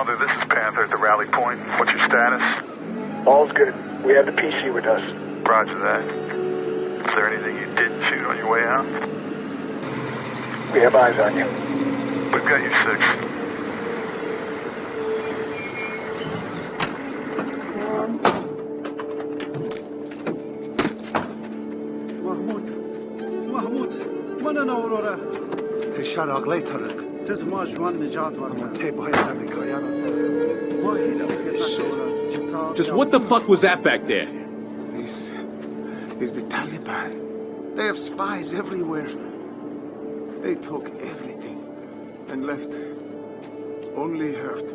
Mother, this is Panther at the rally point. What's your status? All's good. We have the PC with us. Roger that. Is there anything you did shoot on your way out? We have eyes on you. We've got you, Six. Mahmud! Mahmud! Manana Aurora! They shot our later جوان نجات Just what the fuck was that back there? This is the Taliban. They have spies everywhere. They took everything and left only hurt.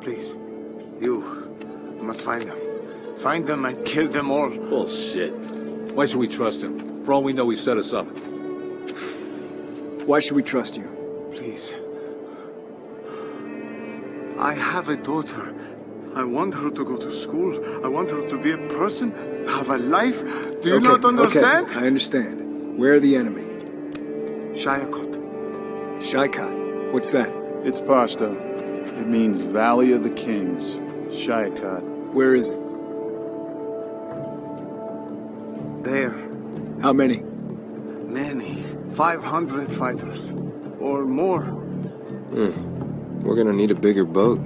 Please, you must find them. Find them and kill them all. Bullshit. Why should we trust him? For all we know, he set us up. Why should we trust you? Please. I have a daughter. I want her to go to school. I want her to be a person, have a life. Do you okay, not understand? Okay, I understand. Where are the enemy? Shayakot. Shaikot? What's that? It's pasta. It means Valley of the Kings. Shaikot. Where is it? There. How many? Many. 500 fighters or more. Mm. We're gonna need a bigger boat.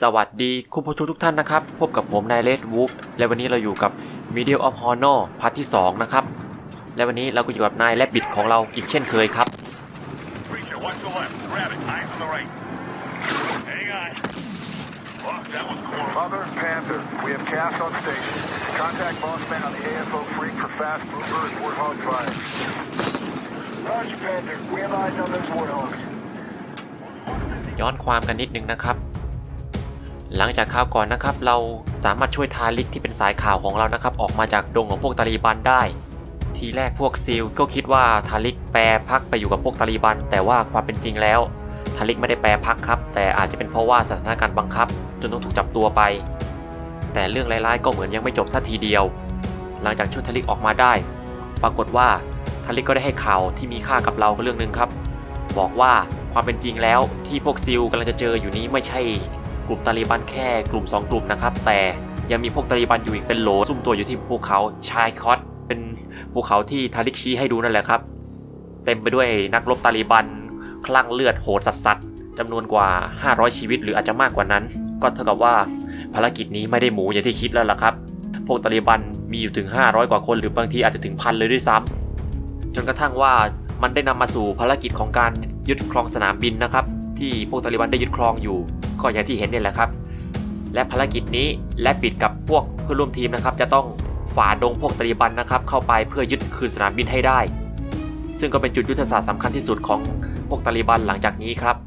สวัสดีคุณผู้ชมทุกท่านนะครับ พบกับผมนายเลดวูฟและวันนี้เราอยู่กับ Middle of Honor พาร์ทที่2นะครับและวันนี้เราก็อยู่กับนายและบิดของเราอีกเช่นเคยครับ Preacher, Mother Panther, we have c a s on station. Contact boss man on the AFO Freak for fast movers, warthog fire. Roger Panther, we have eyes on those warthogs. ย้อนความกันนิดนึงนะครับ หลังจากข่าวก่อนนะครับเราสามารถช่วยทาลิกที่เป็นสายข่าวของเรานะครับ ออกมาจากดงของพวกตาลีบันได้ ทีแรกพวกซิลก็คิดว่าทาลิกแปรพักไปอยู่กับพวกตาลีบัน แต่ว่าความเป็นจริงแล้วทาริกไม่ได้แปรพักครับ แต่อาจจะเป็นเพราะว่าสถานการณ์บังคับ จนต้องถูกจับตัวไป แต่เรื่องร้ายๆก็เหมือนยังไม่จบสักทีเดียว หลังจากช่วยทาริกออกมาได้ ปรากฏว่าทาริกก็ได้ให้ข่าวที่มีค่ากับเราเรื่องหนึ่งครับ บอกว่าความเป็นจริงแล้วที่พวกซิลกำลังจะเจออยู่นี้ไม่ใช่ กลุ่มตาลีบันแค่กลุ่ม 2 กลุ่มนะครับ แต่ยังมีพวกตาลีบันอยู่อีกเป็นโหลซุ่มตัวอยู่ที่ภูเขาชายคอตเป็นภูเขาที่ทาริกชี้ให้ดูนั่นแหละครับ เต็มไปด้วยนักรบตาลีบันคลั่งเลือดโหดสัสๆจำนวนกว่า 500 ชีวิตหรืออาจจะมากกว่านั้น ก็เท่ากับว่าภารกิจนี้ไม่ได้หมูอย่างที่คิดแล้วล่ะครับ พวกตาลีบันมีอยู่ถึง 500 กว่าคนหรือบางทีอาจจะถึงพันเลยด้วยซ้ำจนกระทั่งว่ามันได้นำมาสู่ภารกิจของการยึดครองสนามบินนะครับที่พวกตาลีบันได้ยึดครองอยู่ก็อย่างที่เห็นนี่แหละครับ และภารกิจนี้และปิดกับพวกเพื่อนร่วมทีมนะครับจะต้องฝ่าดงพวกตาลีบันนะครับ เข้าไปเพื่อยึดคืนสนามบินให้ได้ ซึ่งก็เป็นจุดยุทธศาสตร์สำคัญที่สุดของพวกตาลิบันหลังจากนี้ครับ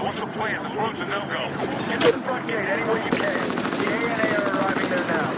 What's the plan? Screws the no-go. Get to the front gate any way you can. The ANA are arriving there now.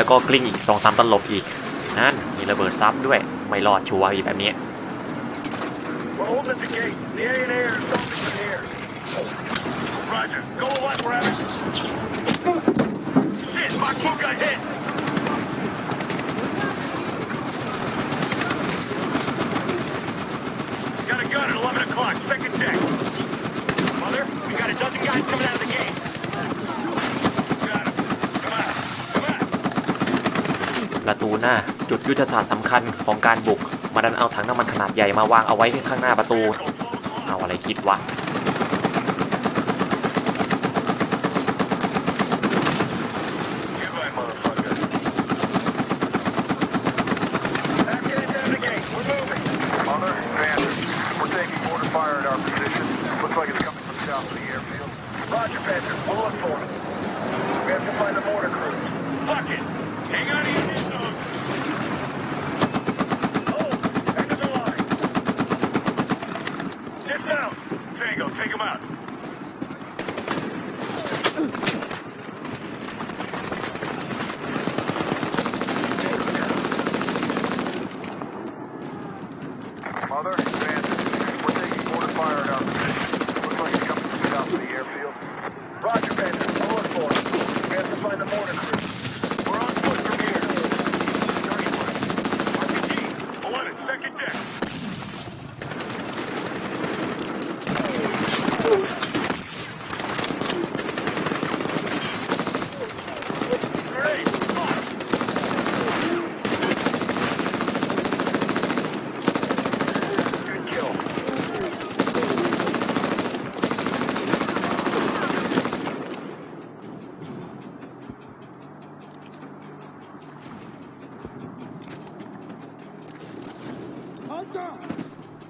แล้วก็กลิ้งอีกสองสามตลบอีก นั่น มีระเบิดซับด้วย ไม่รอด ชัวร์อีกแบบนีู้น้จุดยุทธศาสตร์สำคัญของการบุก มาดันเอาถังน้ำมันขนาดใหญ่มาวางเอาไว้ข้างหน้าประตู เอาอะไรคิดวะ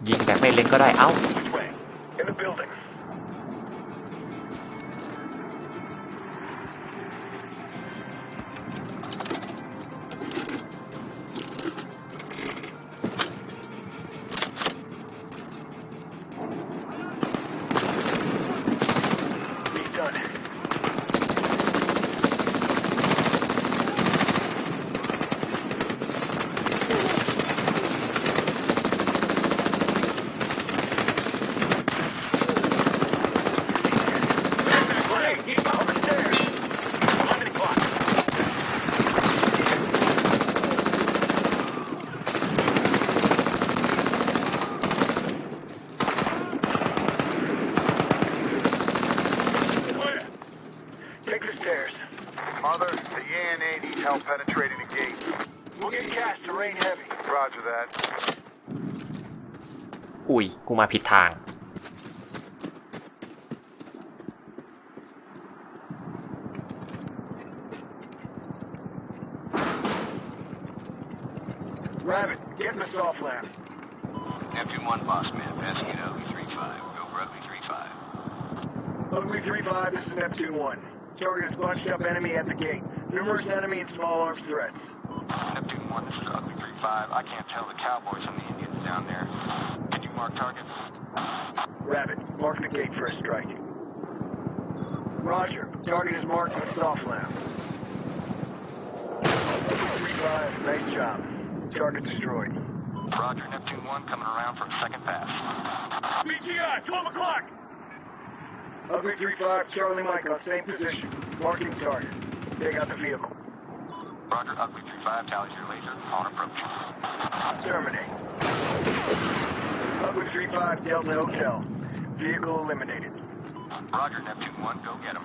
ยิงแบบไม่เล็งก็ได้เอ้า ENA needs help penetrating the gate. We'll get cash to rain heavy. Roger that. อุ๊ย Rabbit, get the soft lamp. Neptune 1 boss man, passing out. Three five, Go for OV-35. three five, this is two 1. Target is bunched up enemy at the gate. Numerous enemy and small arms threats. Neptune 1, this is Ugly 3-5. I can't tell the Cowboys from the Indians down there. Can you mark targets? Rabbit, mark the gate for a strike. Roger, target is marked with soft lamp. 3-5, nice job. Target destroyed. Roger, Neptune 1 coming around for a second pass. B G 12 o'clock! Ugly 3-5, Charlie Mike same position, marking target. Take out the vehicle. Roger, Ugly 25 tally your laser on approach. Terminate. Ugly 35 tails the hotel. Vehicle eliminated. Roger, Neptune 1, go get him.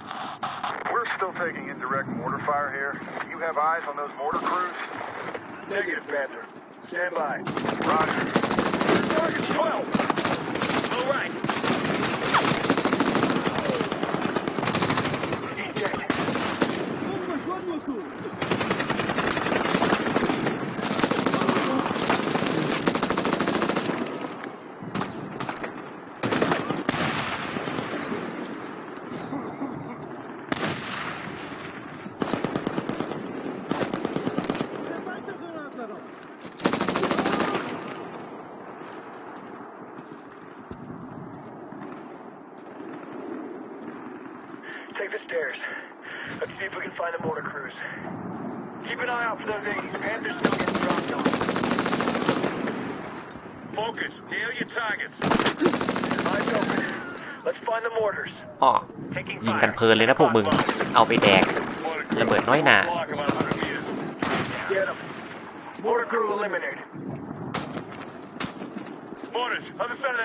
We're still taking indirect mortar fire here. You have eyes on those mortar crews? Negative, Panther. Stand by. Roger. Target 12! All right. ยิงกันเพลินเลยนะพวกมึง เอาไปแดกระเบิดน้อยหนา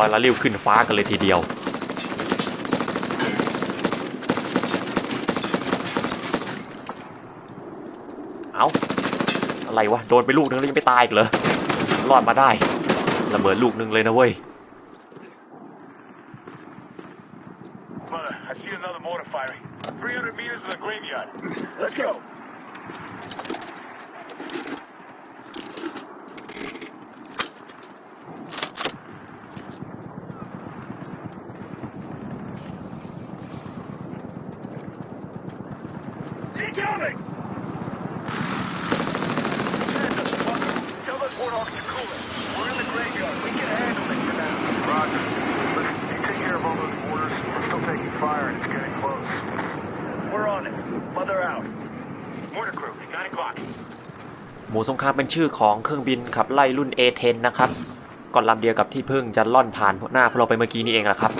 ลอยละลิ้วขึ้นฟ้ากันเลยทีเดียวไรวะโดนไปลูกนึงแล้วยังไม่ตายอีกเหรอรอดมาได้ระเบิดลูกนึงเลยนะเว้ยเ300สงครามเป็นชื่อของเครื่องบินขับไล่รุ่น A10 นะครับก่อนลำเดียวกับที่เพิ่งจะล่อนผ่านหน้าพวกเราไปเมื่อกี้นี่เองแหละครับ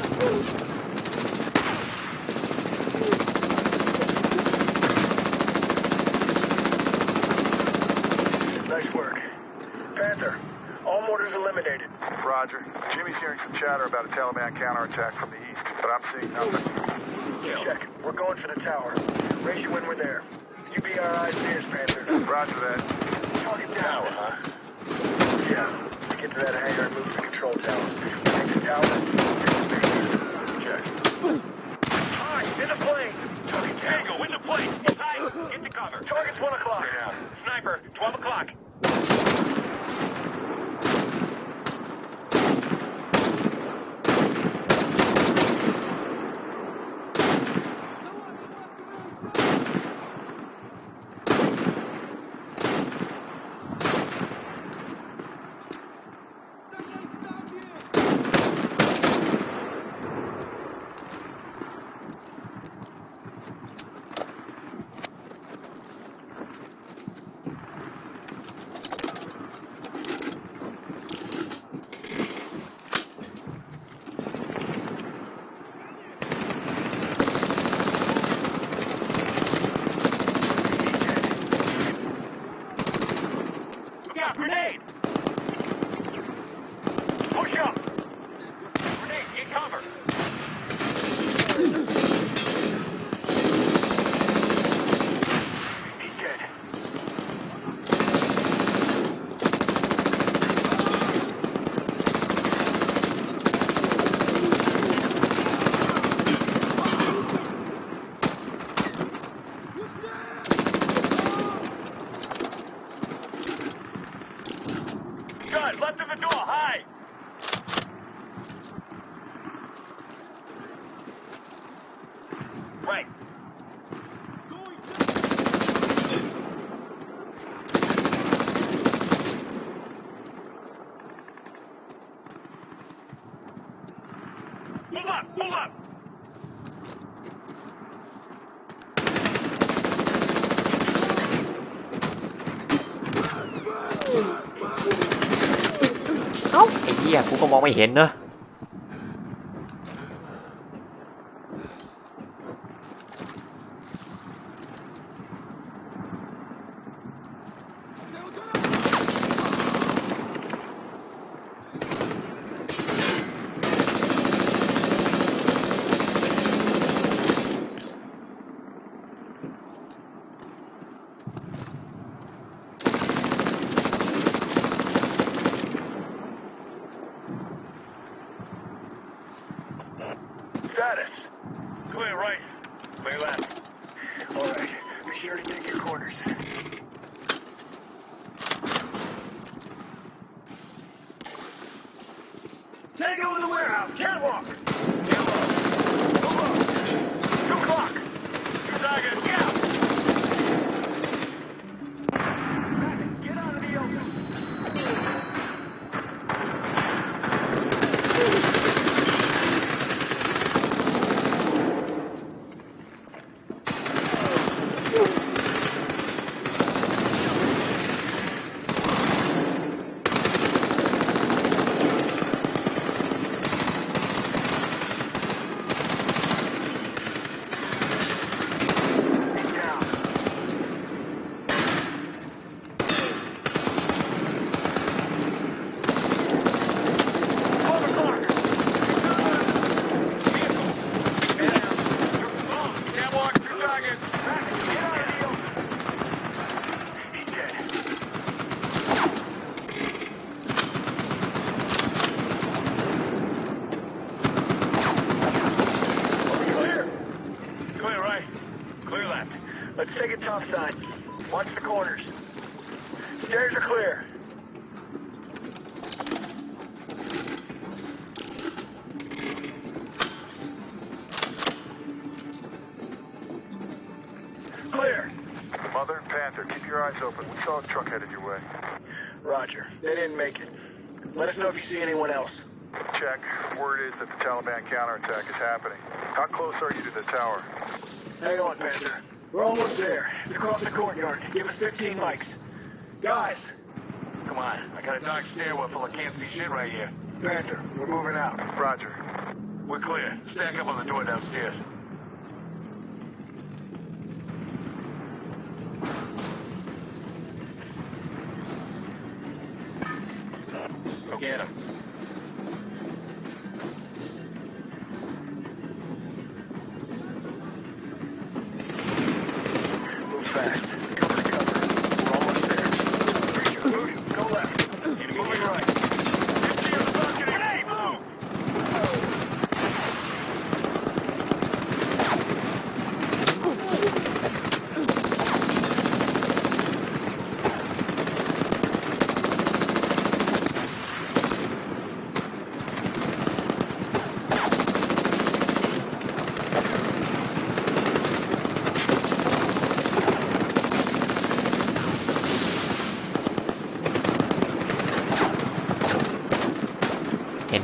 Roger that. Yeah. get to that hangar move to control tower. tower, check. in the plane! Target Tango, in the plane! get to cover. Target's 1 o'clock. Sniper, 12 o'clock. ไม่เห็นเนอะ you see anyone else? Check. Word is that the Taliban counterattack is happening. How close are you to the tower? Hang on, Panther. We're almost there. It's across the courtyard. Give us 15 mics. Guys! Come on. I got a dark stairwell full of can't see shit right here. Panther, we're moving out. Roger. We're clear. Stack up on the door downstairs.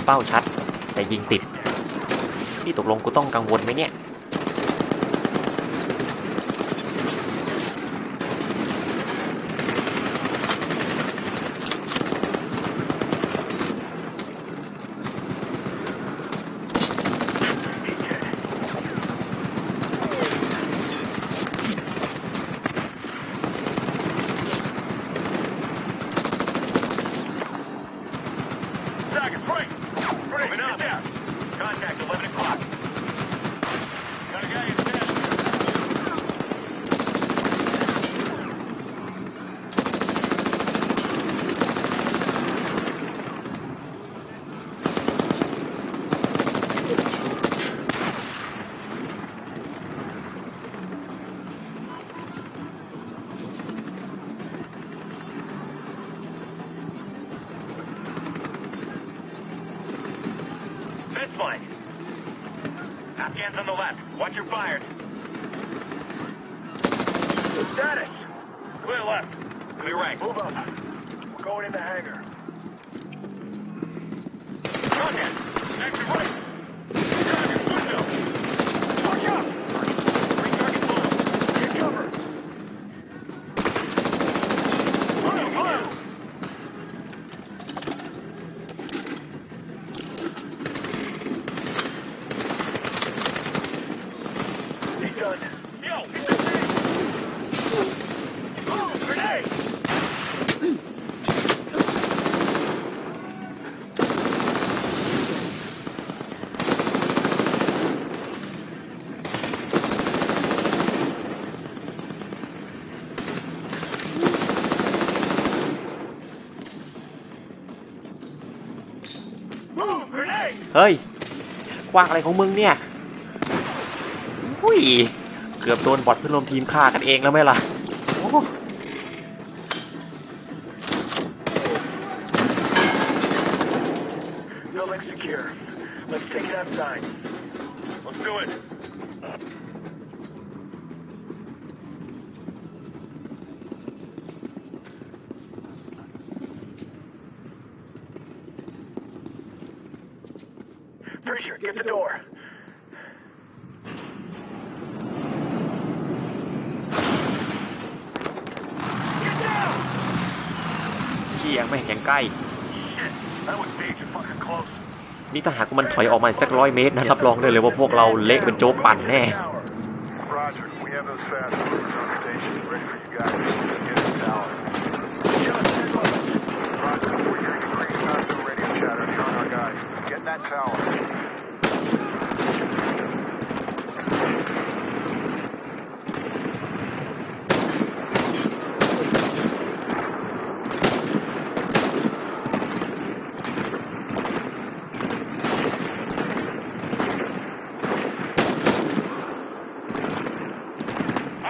เป้าชัดแต่ยิงติดพี่ตกลงกูต้องกังวลไหมเนี่ยเฮ้ยกว้างอะไรของมึงเนี่ยอุ้ยเกือบโดนบอดเพื่อนรวมทีมฆ่ากันเองแล้วไหมล่ะ Preacher, get the door. Get down! เชียังไม่เห็นงใกล้นี่ถ้าหากมันถอยออกมาสักร้อยเมตรนะรับรองได้เลยว่าพวกเราเละเป็นโจ๊กปั่นแน่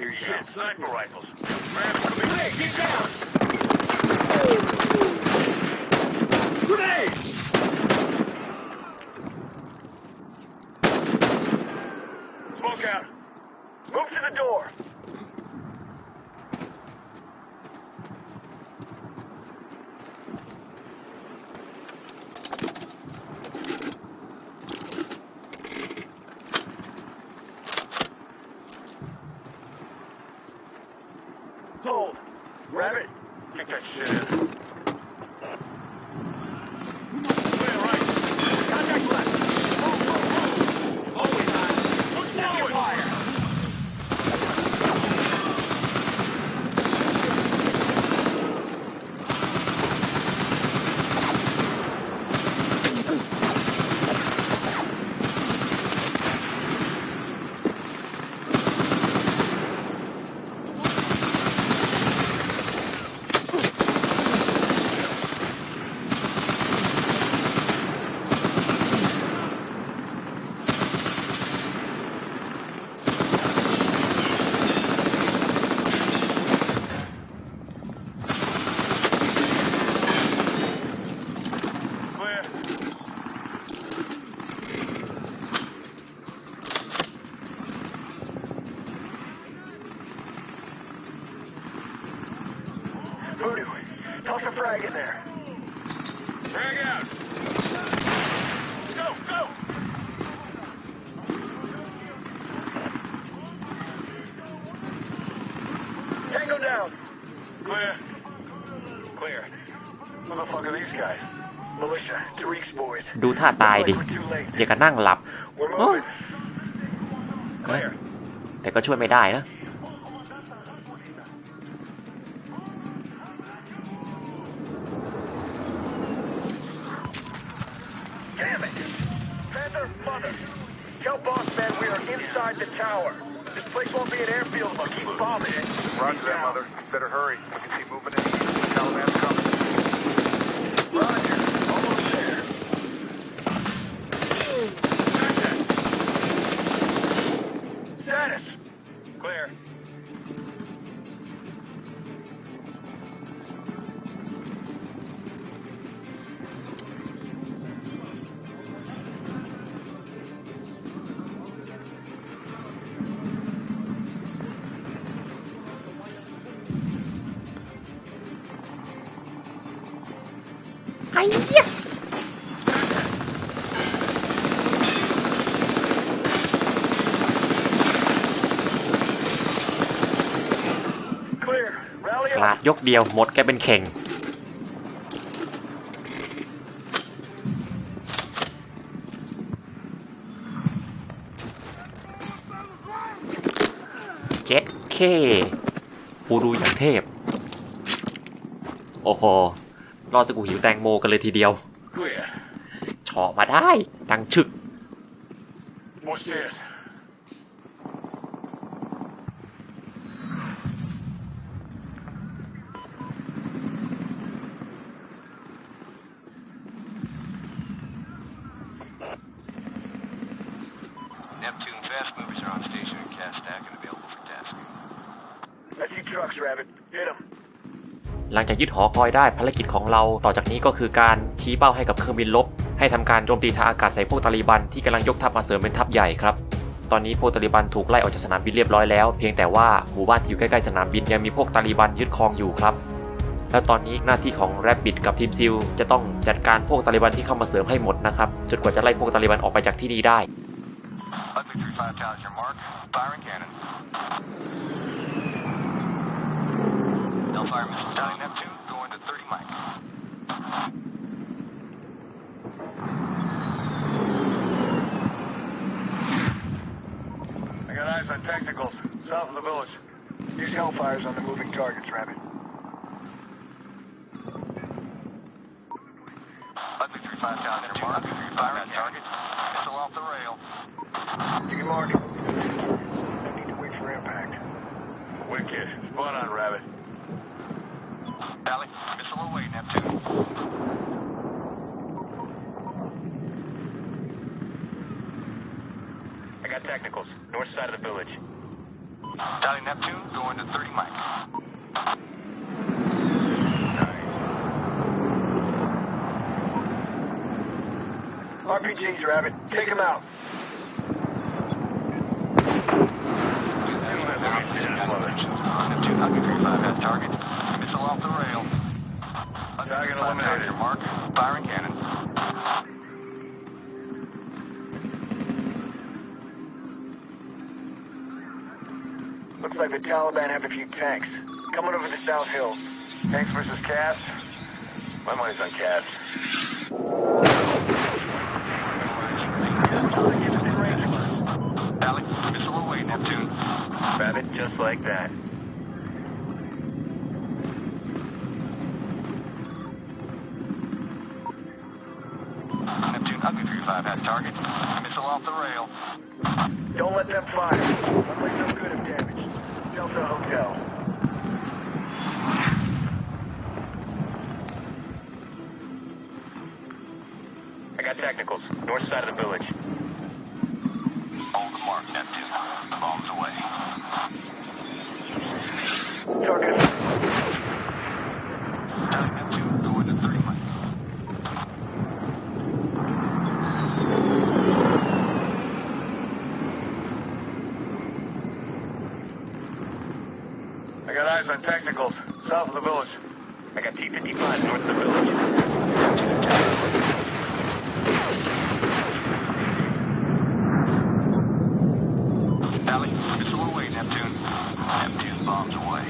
Here's your sniper rifles. Hey, get down! question. ดูท่าตายดิ อย่ากันนั่งหลับโอ้ยแต่ก็ช่วยไม่ได้นะ Tell boss man we are inside the tower. This place won't be an airfield, but keep bombing it. Roger that, mother. Better hurry. We can see movement in. Taliban's coming. ยกเดียวหมดแกเป็นเข่งเจ็ดเคปูดูอย่างเทพ โอ้โห รอสกูหิวแตงโมกันเลยทีเดียวเฉาะมาได้ ดังชึกังจากยึดหอคอยได้ ภารกิจของเราต่อจากนี้ก็คือการชี้เป้าให้กับเครื่องบินลบ ให้ทำการโจมตีทางอากาศใส่พวกตาลีบัน ที่กำลังยกทัพมาเสริมเป็นทัพใหญ่ครับตอนนี้พวกตาลีบันถูกไล่ออกจากสนามบินเรียบร้อยแล้วเพียงแต่ว่า หมู่บ้านที่อยู่ใกล้ ๆ สนามบินยังมีพวกตาลีบันยึดครองอยู่ครับ แล้วตอนนี้หน้าที่ของแรบบิทกับทีมซิลจะต้องจัดการพวกตาลีบันที่เข้ามาเสริมให้หมดนะครับจนกว่าจะไล่พวกตาลีบันออกไปจากที่นี่ได้ Hellfire missile down. Neptune going to 30 mics. I got eyes on technicals, south of the village. Use Hellfires on the moving targets, Rabbit. Ugly 35 down there, Mark. Ugly 35 on target. Missile off the rail. You can mark I need to wait for impact. Wicked. Spot on, Rabbit. Valley, missile away, Neptune. I got technicals, north side of the village. Valley Neptune, going to 30 miles. RPGs, Rabbit. Take them out. Neptune, Huggy has target rail. Dragon eliminated. mark. Firing cannon. Looks like the Taliban have a few tanks. Coming over the South Hills. Tanks versus Cass? My money's on Cass. Alex, missile away, Neptune. it just like that. I've had target. Missile off the rail. Don't let them fire. Only no good if damaged. Delta Hotel. I got technicals. North side of the village. Hold the mark, Neptune. The bomb's away. Target. Neptune, going to 30 Northern Technicals, south of the village. I got T-55 north of the village. Valley, it's a all way. Neptune. Neptune bombs away.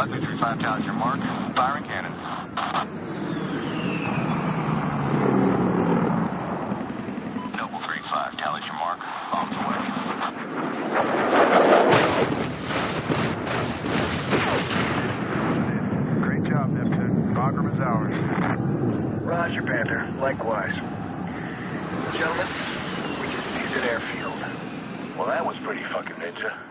Ugly 3-5 your mark. Firing cannon. Tell us your mark. Bombs away. Great job, Neptune. Bagram is ours. Roger, Panther. Likewise. Gentlemen, we just seized an airfield. Well, that was pretty fucking ninja.